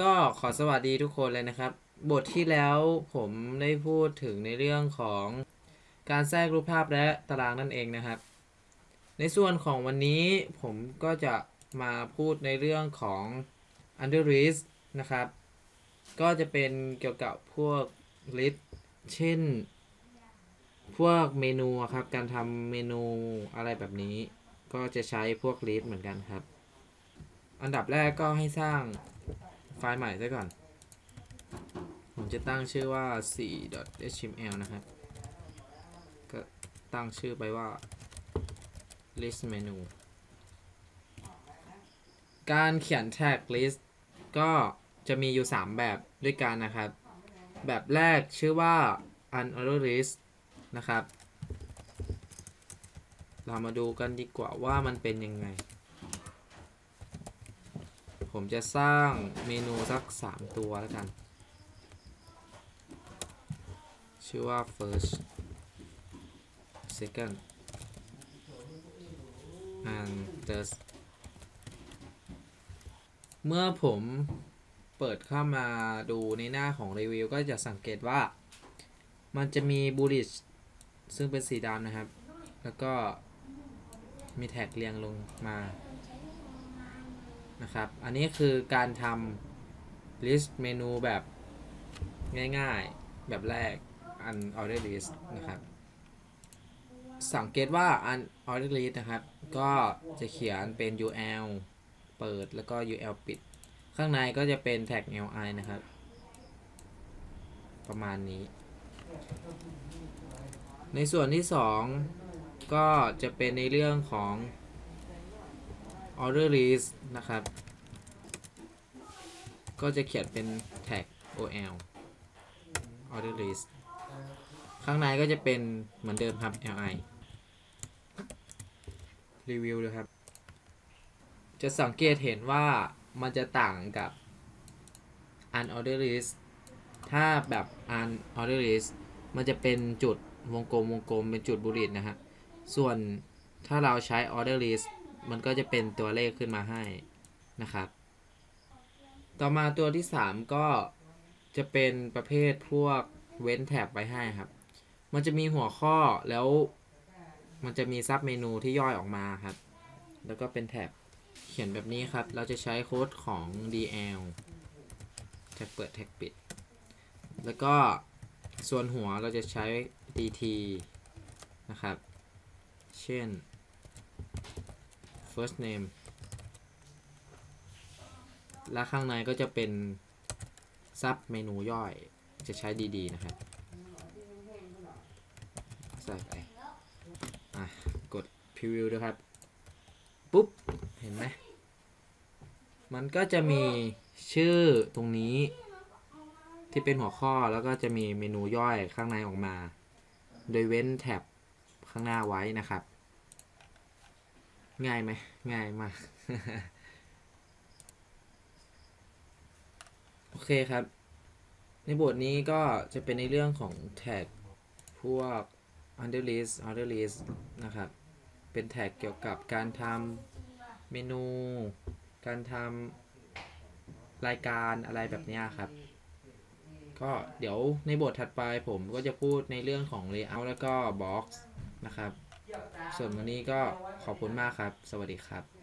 ก็ขอสวัสดีทุกคนเลยนะครับ บทที่แล้วผมได้พูดถึงในเรื่องของการแทรกรูปภาพและตารางนั่นเองนะครับ ในส่วนของวันนี้ผมก็จะมาพูดในเรื่องของ under list นะครับ ก็จะเป็นเกี่ยวกับพวก list เช่น พวกเมนูครับ การทำเมนูอะไรแบบนี้ ก็จะใช้พวก list เหมือนกันครับ อันดับแรกก็ให้สร้าง ไฟล์ใหม่ซะก่อน ผมจะตั้งชื่อว่า 4.html นะครับ ก็ตั้งชื่อไปว่า list menu การเขียนแท็ก list ก็จะมีอยู่ 3 แบบด้วยกันนะครับ แบบแรกชื่อว่า unordered list นะครับ เรามาดูกันดีกว่าว่ามันเป็นยังไง ผมจะสร้างเมนูสัก 3 ตัวแล้วกัน ชื่อว่า first second and third เมื่อผมเปิดเข้ามาดูในหน้าของรีวิว ก็จะสังเกตว่ามันจะมีบูลิชซึ่งเป็นสีดำนะครับ แล้วก็มีแท็กเรียงลงมา นะครับ อันนี้คือการทำ list เมนูแบบง่ายๆ แบบแรก unordered list นะครับ สังเกตว่า unordered list นะครับ ก็จะเขียนเป็น ul เปิดแล้วก็ ul ปิด ข้างในก็จะเป็นแท็ก li นะครับ ประมาณนี้ ในส่วนที่ 2 ก็จะเป็นในเรื่องของ order list นะครับ ก็จะเขียนเป็นแท็ก ol order list ข้างในก็จะเป็นเหมือนเดิมครับ li รีวิวเลยครับ จะสังเกตเห็นว่ามันจะต่างกับ unorder list ถ้าแบบ unorder list มันจะเป็นจุดวงกลมวงกลมเป็นจุดบุริตนะฮะ ส่วนถ้าเราใช้ order list มันก็จะเป็นตัวเลขขึ้นมาให้นะครับ ต่อมาตัวที่ 3 ก็จะเป็นประเภทพวกเว้นแท็บไว้ให้ครับ มันจะมีหัวข้อแล้วมันจะมีซับเมนูที่ย่อยออกมาครับ แล้วก็เป็นแท็บเขียนแบบนี้ครับ เราจะใช้โค้ดของ dl แท็กเปิดแท็กปิด แล้วก็ส่วนหัวเราจะใช้ dt นะครับ เช่น first name และข้างในก็จะเป็นซับเมนูย่อยจะใช้ดีๆนะครับใส่ไปอะกด preview ด้วยครับ ปุ๊บ เห็นไหมมันก็จะมีชื่อตรงนี้ ที่เป็นหัวข้อแล้วก็จะมีเมนูย่อยข้างในออกมา โดยเว้นแท็บข้างหน้าไว้นะครับ ง่ายไหมง่ายมาก โอเคครับ ในบทนี้ก็จะเป็นในเรื่องของแท็กพวก under list order list นะครับ เป็นแท็กเกี่ยวกับการทำเมนู การทำรายการอะไรแบบนี้ครับ ก็เดี๋ยวในบทถัดไปผมก็จะพูดในเรื่องของ layout แล้วก็ box นะครับ ส่วนวันนี้ก็ขอบคุณมากครับ สวัสดีครับ